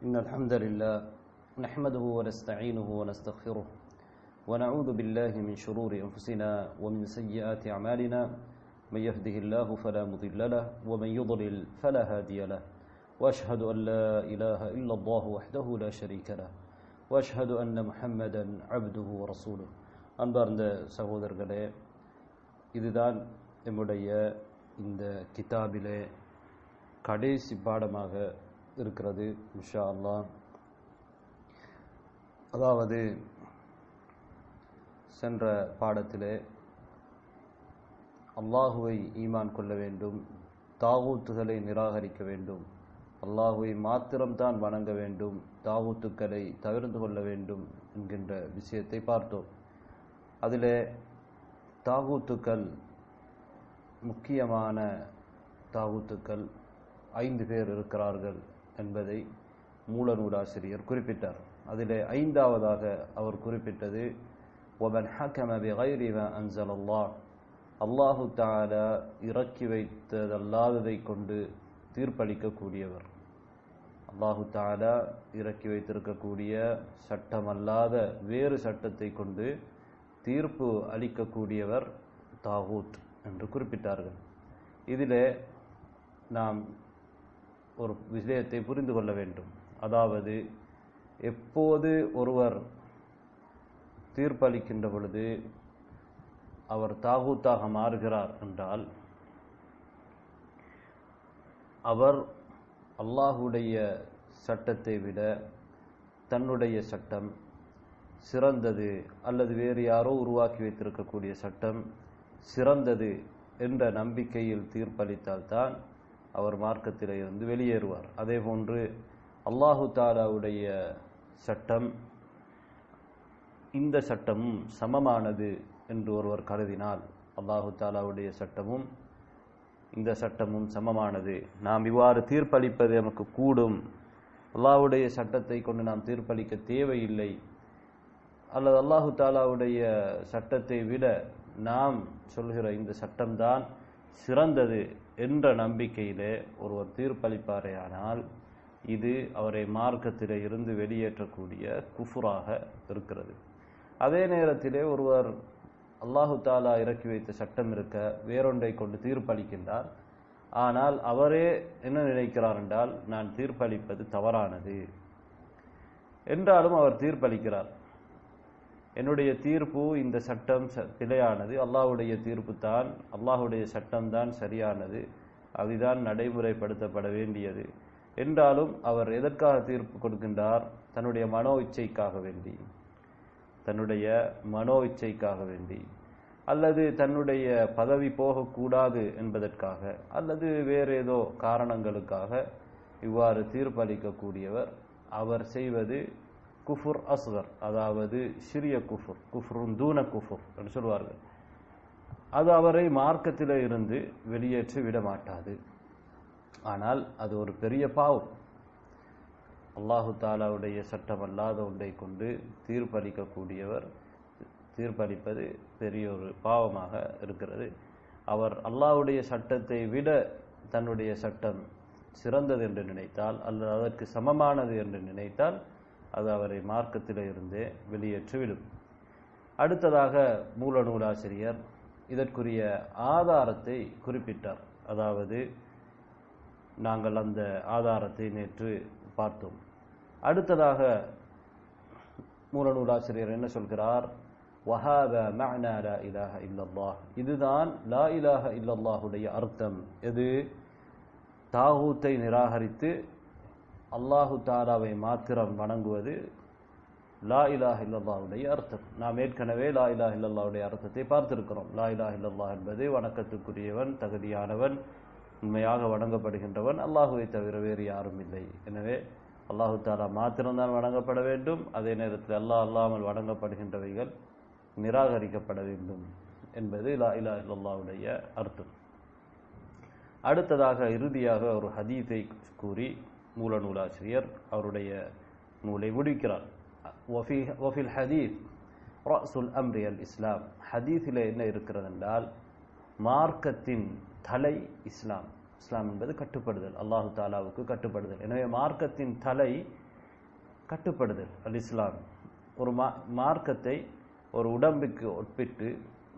إن الحمد لله نحمده ونستعينه ونستغفره ونعوذ بالله من شرور أنفسنا ومن سيئات أعمالنا. من يهده الله فلا مضل له ومن يضلل فلا هادي له. وأشهد أن لا إله إلا الله وحده لا شريك له. وأشهد أن محمدا عبده ورسوله. அன்பார்ந்த சகோதரர்களே இதுதான் நம்முடைய இந்த கிதாபிலே கடைசி பாடமாக இருக்கிறது இன்ஷா அல்லா அதாவது சென்ற பாடத்திலே அல்லாஹுவை ஈமான் கொள்ள வேண்டும் தாவூத்துகளை நிராகரிக்க வேண்டும் அல்லாஹுவை மாத்திரம்தான் வணங்க வேண்டும் தாவூத்துக்களை தவிர்த்து கொள்ள வேண்டும் என்கின்ற விஷயத்தை பார்த்தோம். அதிலே தாகூத்துக்கள் முக்கியமான தாகூத்துக்கள் ஐந்து பேர் இருக்கிறார்கள். என்பதை மூலநூலாசிரியர் குறிப்பிட்டார். அதில் ஐந்தாவதாக அவர் குறிப்பிட்டது ஒபன் ஹக்கம பிகைரி அன்சல் அல்லாஹ் அல்லாஹு தாலா இறக்கி வைத்ததல்லாததை கொண்டு தீர்ப்பளிக்கக்கூடியவர். அல்லாஹு தாலா இறக்கி வைத்திருக்கக்கூடிய சட்டமல்லாத வேறு சட்டத்தை கொண்டு தீர்ப்பு அளிக்கக்கூடியவர் தாகூத் என்று குறிப்பிட்டார்கள். இதில் நாம் ஒரு விஷயத்தை புரிந்து கொள்ள வேண்டும். அதாவது எப்போது ஒருவர் தீர்ப்பளிக்கின்ற பொழுது அவர் தாகூத்தாக மாறுகிறார் என்றால் அவர் அல்லாஹுடைய சட்டத்தை விட தன்னுடைய சட்டம் சிறந்தது அல்லது வேறு யாரோ உருவாக்கி வைத்திருக்கக்கூடிய சட்டம் சிறந்தது என்ற நம்பிக்கையில் தீர்ப்பளித்தால்தான் அவர் மார்க்கத்திலே இருந்து வெளியேறுவார். அதே போன்று அல்லாஹு தாலாவுடைய சட்டம் இந்த சட்டமும் சமமானது என்று ஒருவர் கருதினால் அல்லாஹு தாலாவுடைய சட்டமும் இந்த சட்டமும் சமமானது. நாம் இவ்வாறு தீர்ப்பளிப்பது நமக்கு கூடும். அல்லாஹுடைய சட்டத்தை கொண்டு நாம் தீர்ப்பளிக்க தேவையில்லை. அல்லது அல்லாஹு தாலாவுடைய சட்டத்தை விட நாம் சொல்கிற இந்த சட்டம்தான் சிறந்தது. என்ற நம்பிக்கையிலே ஒருவர் தீர்ப்பளிப்பாரே ஆனால் இது அவரை மார்க்கத்திலே இருந்து வெளியேற்றக்கூடிய குஃபுராக இருக்கிறது. அதே நேரத்திலே ஒருவர் அல்லாஹு தாலா இறக்கி வைத்த சட்டம் இருக்க வேறொன்றை கொண்டு தீர்ப்பளிக்கின்றார். ஆனால் அவரே என்ன நினைக்கிறார் என்றால் நான் தீர்ப்பளிப்பது தவறானது என்றாலும் அவர் தீர்ப்பளிக்கிறார். என்னுடைய தீர்ப்பு இந்த சட்டம் பிழையானது. அல்லாஹுடைய தீர்ப்பு தான் அல்லாஹுடைய சட்டம்தான் சரியானது. அதுதான் நடைமுறைப்படுத்தப்பட வேண்டியது. என்றாலும் அவர் எதற்காக தீர்ப்பு கொடுக்கின்றார்? தன்னுடைய மனோ இச்சைக்காக வேண்டி. தன்னுடைய மனோ இச்சைக்காக வேண்டி. அல்லது தன்னுடைய பதவி போகக்கூடாது என்பதற்காக அல்லது வேறு ஏதோ காரணங்களுக்காக இவ்வாறு தீர்ப்பளிக்கக்கூடியவர். அவர் செய்வது குஃபுர் அஸ்கர் அதாவது சிறிய குஃபுர் குஃபுரும் தூன குஃபுர் என்று சொல்வார்கள். அது அவரை மார்க்கத்தில் இருந்து வெளியேற்றி விட மாட்டாது. ஆனால் அது ஒரு பெரிய பாவம். அல்லாஹு தாலாவுடைய சட்டம் அல்லாத ஒன்றை கொண்டு தீர்ப்பளிக்கக்கூடியவர் தீர்ப்பளிப்பது பெரிய ஒரு பாவமாக இருக்கிறது. அவர் அல்லாஹுடைய சட்டத்தை விட தன்னுடைய சட்டம் சிறந்தது என்று நினைத்தால் அல்லது அதற்கு சமமானது என்று நினைத்தால் அது அவரை மார்க்கத்திலிருந்தே வெளியேற்றிவிடும். அடுத்ததாக மூல நூலாசிரியர் இதற்குரிய ஆதாரத்தை குறிப்பிட்டார். அதாவது நாங்கள் அந்த ஆதாரத்தை நேற்று பார்த்தோம். அடுத்ததாக மூல நூலாசிரியர் என்ன சொல்கிறார்? வஹாத மஅனா லா இலாஹ இல்லல்லாஹ். இதுதான் லா இலாஹ இல்லல்லாஹுடைய அர்த்தம். எது? தாகூத்தை நிராகரித்து அல்லாஹு தாராவை மாத்திரம் வணங்குவது லா இலா இல்லல்லாவுடைய அர்த்தம். நாம் ஏற்கனவே லா இலா இல்லல்லாவுடைய அர்த்தத்தை பார்த்திருக்கிறோம். லா இலா இல்லல்லா என்பது வணக்கத்துக்குரியவன் தகுதியானவன் உண்மையாக வணங்கப்படுகின்றவன் அல்லாஹுவை தவிர வேறு யாரும் இல்லை. எனவே அல்லாஹு தாலா மாத்திரம்தான் வணங்கப்பட வேண்டும். அதே நேரத்தில் அல்லாஹ் அல்லாமல் வணங்கப்படுகின்றவைகள் நிராகரிக்கப்பட வேண்டும் என்பது லா இலா இல்லல்லாவுடைய அர்த்தம். அடுத்ததாக இறுதியாக ஒரு ஹதீத்தை கூறி மூல நூலாசிரியர் அவருடைய நூலை முடிக்கிறார் ஒஃபில் ஹதீஃப் ரசுல் அம்ரி அல் இஸ்லாம். ஹதீஃபில் என்ன இருக்கிறது என்றால் மார்க்கத்தின் தலை இஸ்லாம். இஸ்லாம் என்பது கட்டுப்படுதல். அல்லாஹு தாலாவுக்கு கட்டுப்படுதல். எனவே மார்க்கத்தின் தலை கட்டுப்படுதல் அல் இஸ்லாம். ஒரு மா மார்க்கத்தை ஒரு உடம்புக்கு ஒப்பிட்டு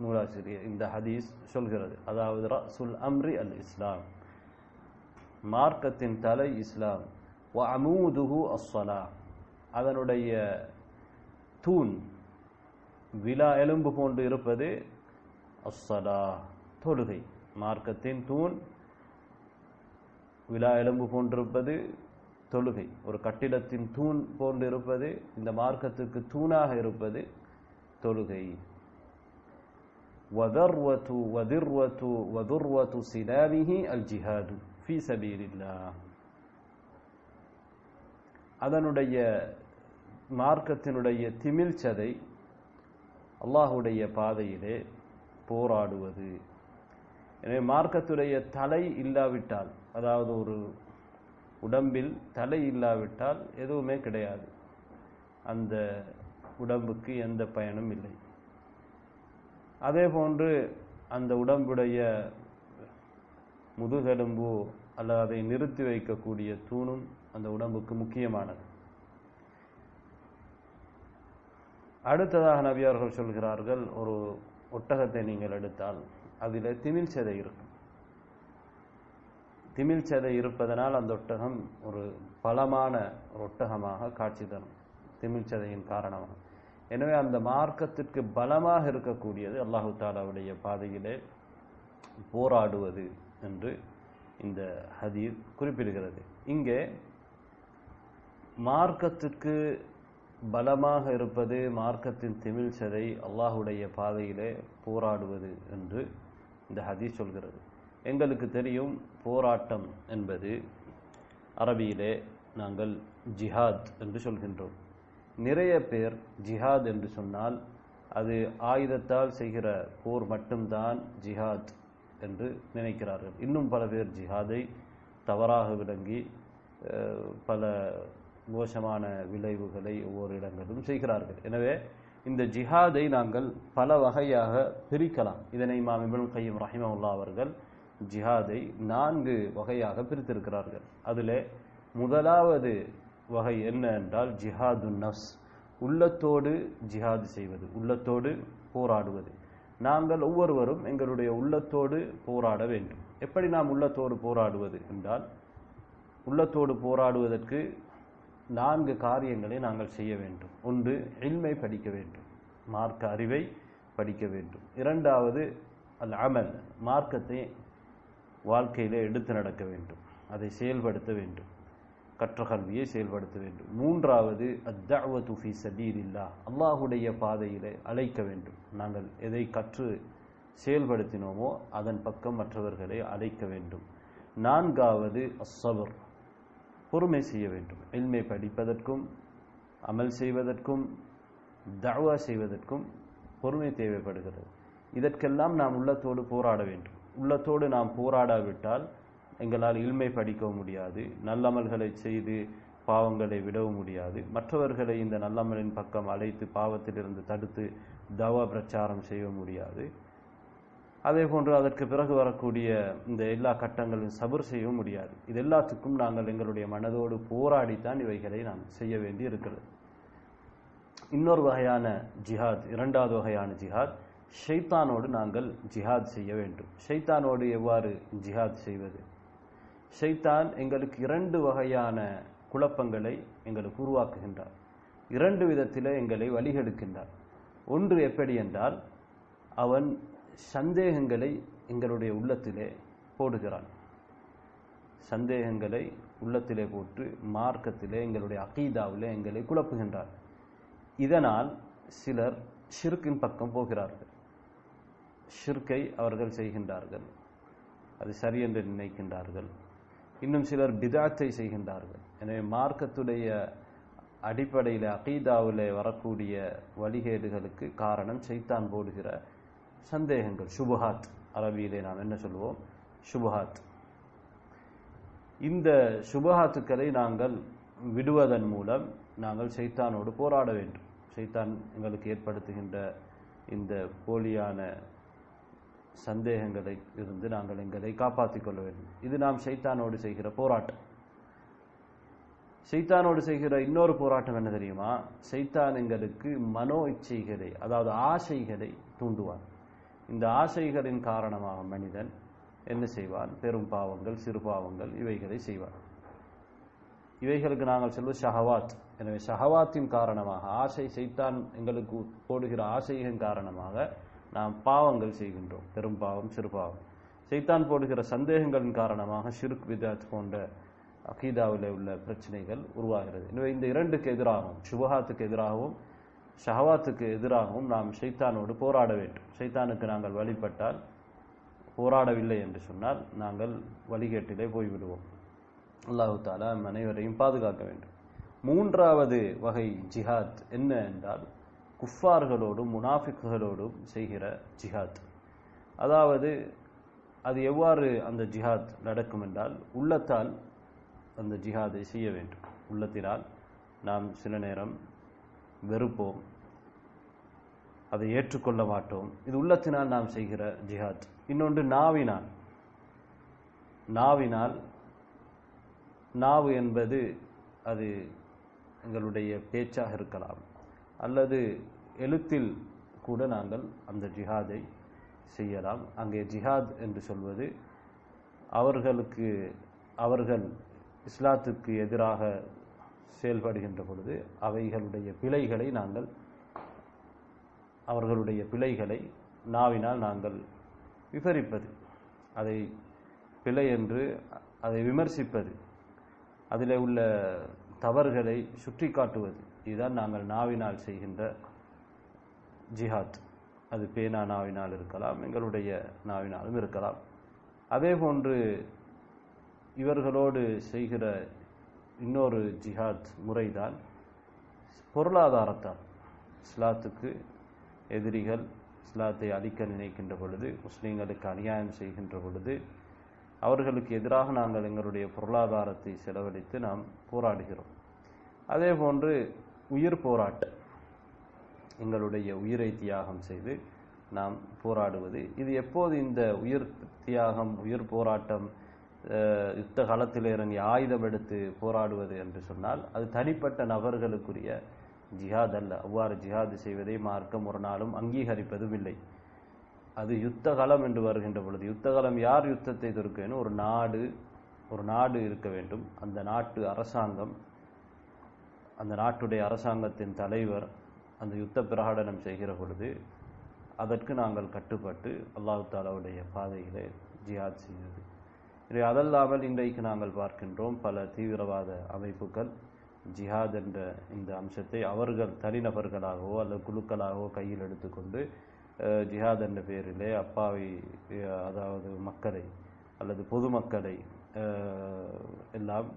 நூலாசிரியர் இந்த ஹதீஸ் சொல்கிறது. அதாவது ரசுல் அம்ரி அல் இஸ்லாம். மார்க்கத்தின் தலை இஸ்லாம். வ அமூதுகு அஸ்வலா அதனுடைய தூண் விழா எலும்பு கொண்டு இருப்பது அஸ்வலா தொழுகை. மார்க்கத்தின் தூண் விழா எலும்பு கொண்டிருப்பது தொழுகை. ஒரு கட்டிடத்தின் தூண் போன்று இருப்பது இந்த மார்க்கத்துக்கு தூணாக இருப்பது தொழுகை. வதர்வது வதிர்வத்து வதுர்வத்து சினாமிஹி அல் ஜிஹாது. ஃபி சபீரில்லா அதனுடைய மார்க்கத்தினுடைய திமிழ்ச்சதை அல்லாஹுடைய பாதையிலே போராடுவது. எனவே மார்க்கத்துடைய தலை இல்லாவிட்டால் அதாவது ஒரு உடம்பில் தலை இல்லாவிட்டால் எதுவுமே கிடையாது. அந்த உடம்புக்கு எந்த பயனும் இல்லை. அதே போன்று அந்த உடம்புடைய முதுகெலும்போ அல்லது அதை நிறுத்தி வைக்கக்கூடிய தூணும் அந்த உடம்புக்கு முக்கியமானது. அடுத்ததாக நபியார்கள் சொல்கிறார்கள் ஒரு ஒட்டகத்தை நீங்கள் எடுத்தால் அதில் திமிழ் சதை இருக்கும். திமிழ் சதை இருப்பதனால் அந்த ஒட்டகம் ஒரு பலமான ஒரு ஒட்டகமாக காட்சி தரும் திமிழ் சதையின் காரணமாக. எனவே அந்த மார்க்கத்திற்கு பலமாக இருக்கக்கூடியது அல்லாஹு தாலாவுடைய பாதையிலே போராடுவது என்று இந்த ஹதீர் குறிப்பிடுகிறது. இங்கே மார்க்கத்துக்கு பலமாக இருப்பது மார்க்கத்தின் திமிழ்ச்சதை அல்லாஹுடைய பாதையிலே போராடுவது என்று இந்த ஹதீஸ் சொல்கிறது. எங்களுக்கு தெரியும் போராட்டம் என்பது அரபியிலே நாங்கள் ஜிஹாத் என்று சொல்கின்றோம். நிறைய பேர் ஜிஹாத் என்று சொன்னால் அது ஆயுதத்தால் செய்கிற போர் மட்டும்தான் ஜிஹாத் என்று நினைக்கிறார்கள். இன்னும் பல பேர் ஜிஹாதை தவறாக விளங்கி பல மோசமான விளைவுகளை ஒவ்வொரு இடங்களிலும் செய்கிறார்கள். எனவே இந்த ஜிஹாதை நாங்கள் பல வகையாக பிரிக்கலாம். இதனை இமாம் இபுல் கையம் ரஹிமவுல்லா அவர்கள் ஜிஹாதை நான்கு வகையாக பிரித்திருக்கிறார்கள். அதில் முதலாவது வகை என்ன என்றால் ஜிஹாது நஃப்ஸ் உள்ளத்தோடு ஜிஹாது செய்வது உள்ளத்தோடு போராடுவது. நாங்கள் ஒவ்வொருவரும் எங்களுடைய உள்ளத்தோடு போராட வேண்டும். எப்படி நாம் உள்ளத்தோடு போராடுவது என்றால் உள்ளத்தோடு போராடுவதற்கு நான்கு காரியங்களை நாங்கள் செய்ய வேண்டும். ஒன்று இல்மை படிக்க வேண்டும். மார்க்க அறிவை படிக்க வேண்டும். இரண்டாவது அல் அமல் மார்க்கத்தை வாழ்க்கையிலே எடுத்து நடக்க வேண்டும். அதை செயல்படுத்த வேண்டும். கற்ற கல்வியை செயல்படுத்த வேண்டும். மூன்றாவது அத்தவத்து ஃபி சபீரில்லா அல்லாஹுடைய பாதையிலே அழைக்க வேண்டும். நாங்கள் எதை கற்று செயல்படுத்தினோமோ அதன் பக்கம் மற்றவர்களை அழைக்க வேண்டும். நான்காவது அசபர் பொறுமை செய்ய வேண்டும். எல்மை படிப்பதற்கும் அமல் செய்வதற்கும் தவா செய்வதற்கும் பொறுமை தேவைப்படுகிறது. இதற்கெல்லாம் நாம் உள்ளத்தோடு போராட வேண்டும். உள்ளத்தோடு நாம் போராடாவிட்டால் எங்களால் இல்மை படிக்கவும் முடியாது நல்லமல்களை செய்து பாவங்களை விடவும் முடியாது. மற்றவர்களை இந்த நல்லமலின் பக்கம் அழைத்து பாவத்திலிருந்து தடுத்து தவ பிரச்சாரம் செய்ய முடியாது. அதே போன்று அதற்கு பிறகு வரக்கூடிய இந்த எல்லா கட்டங்களும் சபர் செய்யவும் முடியாது. இது எல்லாத்துக்கும் நாங்கள் எங்களுடைய மனதோடு போராடித்தான் இவைகளை நாம் செய்ய வேண்டி இருக்கிறது இன்னொரு வகையான ஜிஹாத் இரண்டாவது வகையான ஜிஹாத் ஷைத்தானோடு நாங்கள் ஜிஹாத் செய்ய வேண்டும். ஷைத்தானோடு எவ்வாறு ஜிஹாத் செய்வது? ஷைத்தான் எங்களுக்கு இரண்டு வகையான குழப்பங்களை எங்களுக்கு உருவாக்குகின்றார். இரண்டு விதத்தில் எங்களை வழிகெடுக்கின்றார். ஒன்று எப்படி என்றால் அவன் சந்தேகங்களை எங்களுடைய உள்ளத்திலே போடுகிறான். சந்தேகங்களை உள்ளத்திலே போட்டு மார்க்கத்திலே எங்களுடைய அகீதாவிலே எங்களை குழப்புகின்றார். இதனால் சிலர் ஷிர்கின் பக்கம் போகிறார்கள். ஷிர்கை அவர்கள் செய்கின்றார்கள். அது சரி என்று நினைக்கின்றார்கள். இன்னும் சிலர் பிதாத்தை செய்கின்றார்கள். எனவே மார்க்கத்துடைய அடிப்படையில் அகீதாவில் வரக்கூடிய வழிகேடுகளுக்கு காரணம் சைத்தான் போடுகிற சந்தேகங்கள். சுபஹாத் அரபியிலே நாம் என்ன சொல்வோம்? சுபஹாத் இந்த சுபஹாத்துக்களை நாங்கள் விடுவதன் மூலம் நாங்கள் சைத்தானோடு போராட வேண்டும். சைத்தான் எங்களுக்கு ஏற்படுத்துகின்ற இந்த போலியான சந்தேகங்களை இருந்து நாங்கள் எங்களை காப்பாற்றிக் கொள்ள வேண்டும். இது நாம் சைத்தானோடு செய்கிற போராட்டம். சைத்தானோடு செய்கிற இன்னொரு போராட்டம் என்ன தெரியுமா? சைத்தான் எங்களுக்கு மனோ இச்சைகளை அதாவது ஆசைகளை தூண்டுவான். இந்த ஆசைகளின் காரணமாக மனிதன் என்ன செய்வான்? பெரும் பாவங்கள் சிறு பாவங்கள் இவைகளை செய்வான். இவைகளுக்கு நாங்கள் சொல்வது ஷஹவாத். எனவே ஷஹவாத்தின் காரணமாக ஆசை சைத்தான் எங்களுக்கு போடுகிற ஆசையின் காரணமாக நாம் பாவங்கள் செய்கின்றோம் பெரும் பாவம் சிறு பாவம். சைத்தான் போடுகிற சந்தேகங்களின் காரணமாக ஷிருக் விதாத் போன்ற அகீதாவில் உள்ள பிரச்சனைகள் உருவாகிறது. எனவே இந்த இரண்டுக்கு எதிராகவும் சுபஹாத்துக்கு எதிராகவும் ஷஹவாத்துக்கு எதிராகவும் நாம் ஷைத்தானோடு போராட வேண்டும். ஷைத்தானுக்கு நாங்கள் வழிபட்டால் போராடவில்லை என்று சொன்னால் நாங்கள் வழிகேட்டிலே போய்விடுவோம். அல்லாஹு தாலா அனைவரையும் பாதுகாக்க வேண்டும். மூன்றாவது வகை ஜிஹாத் என்ன என்றால் குஃபார்களோடும் முனாஃபிக்குகளோடும் செய்கிற ஜிஹாத். அதாவது அது எவ்வாறு அந்த ஜிஹாத் நடக்கும் என்றால் உள்ளத்தால் அந்த ஜிஹாதை செய்ய வேண்டும். உள்ளத்தினால் நாம் சில நேரம் வெறுப்போம் அதை ஏற்றுக்கொள்ள மாட்டோம். இது உள்ளத்தினால் நாம் செய்கிற ஜிஹாத். இன்னொன்று நாவினால். நாவினால் நாவு என்பது அது எங்களுடைய பேச்சாக இருக்கலாம். அல்லது எழுத்தில் கூட நாங்கள் அந்த ஜிஹாதை செய்யலாம். அங்கே ஜிஹாத் என்று சொல்வது அவர்களுக்கு அவர்கள் இஸ்லாத்துக்கு எதிராக செயல்படுகின்ற பொழுது அவைகளுடைய பிழைகளை நாங்கள் அவர்களுடைய பிழைகளை நாவினால் நாங்கள் விவரிப்பது. அதை பிழை என்று அதை விமர்சிப்பது. அதில் உள்ள தவறுகளை சுட்டி காட்டுவது இதுதான் நாங்கள் நாவினால் செய்கின்ற ஜிஹாத். அது பேனா நாவினால் இருக்கலாம் எங்களுடைய நாவினாலும் இருக்கலாம். அதே போன்று இவர்களோடு செய்கிற இன்னொரு ஜிஹாத் முறைதான் பொருளாதாரத்தால். இஸ்லாத்துக்கு எதிரிகள் இஸ்லாத்தை அழிக்க நினைக்கின்ற பொழுது முஸ்லீம்களுக்கு அநியாயம் செய்கின்ற பொழுது அவர்களுக்கு எதிராக நாங்கள் எங்களுடைய பொருளாதாரத்தை செலவழித்து நாம் போராடுகிறோம். அதே போன்று உயிர் போராட்டம் எங்களுடைய உயிரை தியாகம் செய்து நாம் போராடுவது. இது எப்போது இந்த உயிர் தியாகம் உயிர் போராட்டம் யுத்த காலத்தில் இறங்கி ஆயுதம் எடுத்து போராடுவது என்று சொன்னால் அது தனிப்பட்ட நபர்களுக்குரிய ஜிஹாத் அல்ல. அவ்வாறு ஜிஹாது செய்வதை மார்க்கம் ஒரு நாளும் அங்கீகரிப்பதும் இல்லை அது யுத்த காலம் என்று வருகின்ற பொழுது யுத்த காலம் யார் யுத்தத்தை எதிர்க்க ஒரு நாடு ஒரு நாடு இருக்க வேண்டும். அந்த நாட்டு அரசாங்கம் அந்த நாட்டுடைய அரசாங்கத்தின் தலைவர் அந்த யுத்த பிரகடனம் செய்கிற பொழுது அதற்கு நாங்கள் கட்டுப்பட்டு அல்லாஹு தாலாவுடைய பாதையிலே ஜிஹாத் செய்தது. எனவே அதல்லாமல் இன்றைக்கு நாங்கள் பார்க்கின்றோம் பல தீவிரவாத அமைப்புகள் ஜிஹாத் என்ற இந்த அம்சத்தை அவர்கள் தனிநபர்களாகவோ அல்லது குழுக்களாகவோ கையில் எடுத்துக்கொண்டு ஜிஹாத் என்ற பெயரிலே அப்பாவி அதாவது மக்களை அல்லது பொதுமக்களை எல்லாம்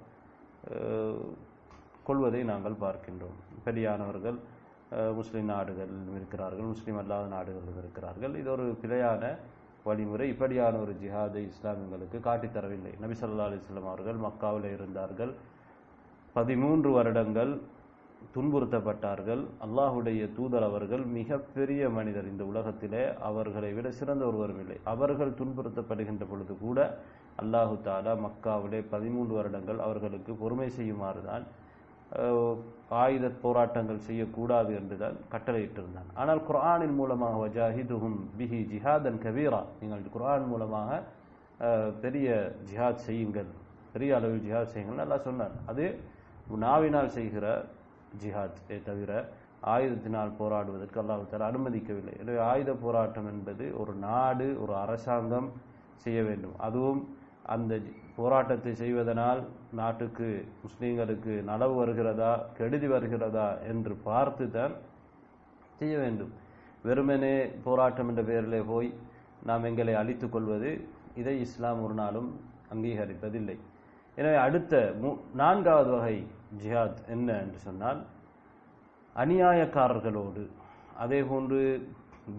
கொள்வதை நாங்கள் பார்க்கின்றோம். பெரியானவர்கள் முஸ்லீம் நாடுகளிலும் இருக்கிறார்கள் முஸ்லீம் அல்லாத நாடுகளிலும் இருக்கிறார்கள். இது ஒரு பிழையான வழிமுறை. இப்படியான ஒரு ஜிஹாதை இஸ்லாமியங்களுக்கு காட்டித்தரவில்லை நபி ஸல்லல்லாஹு அலிஸ்லாம் அவர்கள் மக்காவில் இருந்தார்கள். பதிமூன்று வருடங்கள் துன்புறுத்தப்பட்டார்கள். அல்லாஹுடைய தூதர் அவர்கள் மிகப்பெரிய மனிதர். இந்த உலகத்திலே அவர்களை விட சிறந்த ஒருவரும் இல்லை. அவர்கள் துன்புறுத்தப்படுகின்ற பொழுது கூட அல்லாஹு தாலா மக்காவிலே பதிமூன்று வருடங்கள் அவர்களுக்கு பொறுமை செய்யுமாறுதான் ஆயுத போராட்டங்கள் செய்யக்கூடாது என்றுதான் கட்டளையிட்டிருந்தான் ஆனால் குர்ஆனின் மூலமாக வஜாஹிதுஹும் பிஹி ஜிஹாதன் கபீரா நீங்கள் குரான் மூலமாக பெரிய ஜிஹாத் செய்யுங்கள். பெரிய அளவில் ஜிஹாத் செய்யுங்கள். நல்லா சொன்னார் அது நாவினால் செய்கிற ஜிஹாத். தவிர ஆயுதத்தினால் போராடுவதற்கு அல்லாஹ் அனுமதிக்கவில்லை. எனவே ஆயுத போராட்டம் என்பது ஒரு நாடு ஒரு அரசாங்கம் செய்ய வேண்டும். அதுவும் அந்த ஜி- போராட்டத்தை செய்வதனால் நாட்டுக்கு முஸ்லீம்களுக்கு நலவு வருகிறதா கெடுதி வருகிறதா என்று பார்த்து தான் செய்ய வேண்டும். வெறுமனே போராட்டம் என்ற பெயரிலே போய் நாம் எங்களை அழித்து கொள்வது இதை இஸ்லாம் ஒரு நாளும் அங்கீகரிப்பதில்லை. எனவே அடுத்த மூ- நான்காவது வகை ஜிஹாத் என்ன என்று சொன்னால் அநியாயக்காரர்களோடு அதே போன்று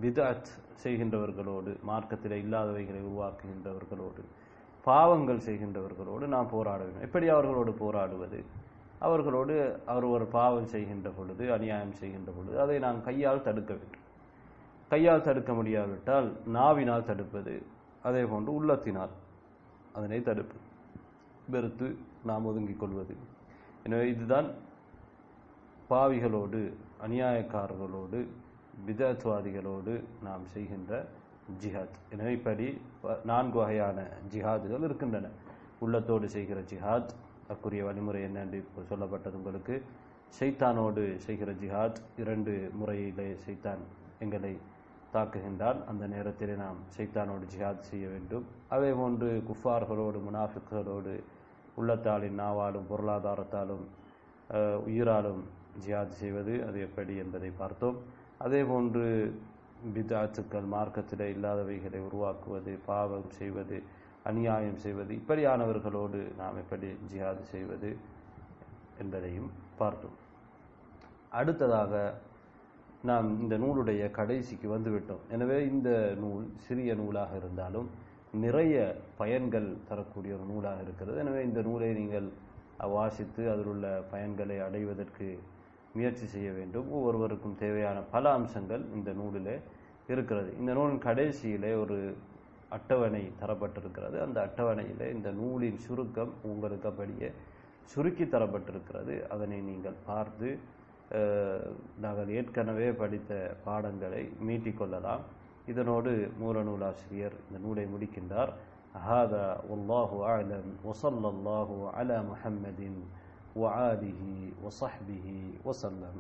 பிதாத் செய்கின்றவர்களோடு மார்க்கத்தில் இல்லாதவைகளை உருவாக்குகின்றவர்களோடு பாவங்கள் செய்கின்றவர்களோடு நாம் போராட வேண்டும் எப்படி அவர்களோடு போராடுவது? அவர்களோடு அவர் ஒரு பாவம் செய்கின்ற பொழுது அநியாயம் செய்கின்ற பொழுது அதை நாம் கையால் தடுக்க வேண்டும். கையால் தடுக்க முடியாவிட்டால் நாவினால் தடுப்பது அதே போன்று உள்ளத்தினால் அதனை தடுப்பு வெறுத்து நாம் ஒதுங்கிக் கொள்வது எனவே இதுதான் பாவிகளோடு அநியாயக்காரர்களோடு விதத்துவாதிகளோடு நாம் செய்கின்ற ஜிஹாத். எனவே இப்படி நான்கு வகையான ஜிஹாதுகள் இருக்கின்றன. உள்ளத்தோடு செய்கிற ஜிஹாத் அக்குரிய வழிமுறை என்ன என்று இப்போ சொல்லப்பட்டது உங்களுக்கு. சைத்தானோடு செய்கிற ஜிஹாத் இரண்டு முறையிலே சைத்தான் எங்களை தாக்குகின்றால் அந்த நேரத்திலே நாம் சைத்தானோடு ஜிஹாத் செய்ய வேண்டும். அதே போன்று குஃபார்களோடு முனாஃபிக்களோடு உள்ளத்தாலின் நாவாலும் பொருளாதாரத்தாலும் உயிராலும் ஜிஹாத் செய்வது அது எப்படி என்பதை பார்த்தோம். அதே போன்று பிதாத்துக்கள் மார்க்கத்தில் இல்லாதவைகளை உருவாக்குவது பாவம் செய்வது அநியாயம் செய்வது இப்படியானவர்களோடு நாம் எப்படி ஜிஹாது செய்வது என்பதையும் பார்த்தோம். அடுத்ததாக நாம் இந்த நூலுடைய கடைசிக்கு வந்துவிட்டோம். எனவே இந்த நூல் சிறிய நூலாக இருந்தாலும் நிறைய பயன்கள் தரக்கூடிய ஒரு நூலாக இருக்கிறது. எனவே இந்த நூலை நீங்கள் வாசித்து அதில் உள்ள பயன்களை அடைவதற்கு முயற்சி செய்ய வேண்டும். ஒவ்வொருவருக்கும் தேவையான பல அம்சங்கள் இந்த நூலிலே இருக்கிறது இந்த நூலின் கடைசியிலே ஒரு அட்டவணை தரப்பட்டிருக்கிறது அந்த அட்டவணையிலே இந்த நூலின் சுருக்கம் உங்களுக்கு அப்படியே சுருக்கி தரப்பட்டிருக்கிறது அதனை நீங்கள் பார்த்து அஹ், நாங்கள் ஏற்கனவே படித்த பாடங்களை மீட்டிக் கொள்ளலாம் இதனோடு மூல நூலாசிரியர் இந்த நூலை முடிக்கின்றார் هذا والله أعلم وصلى الله على محمد وآله وصحبه وسلم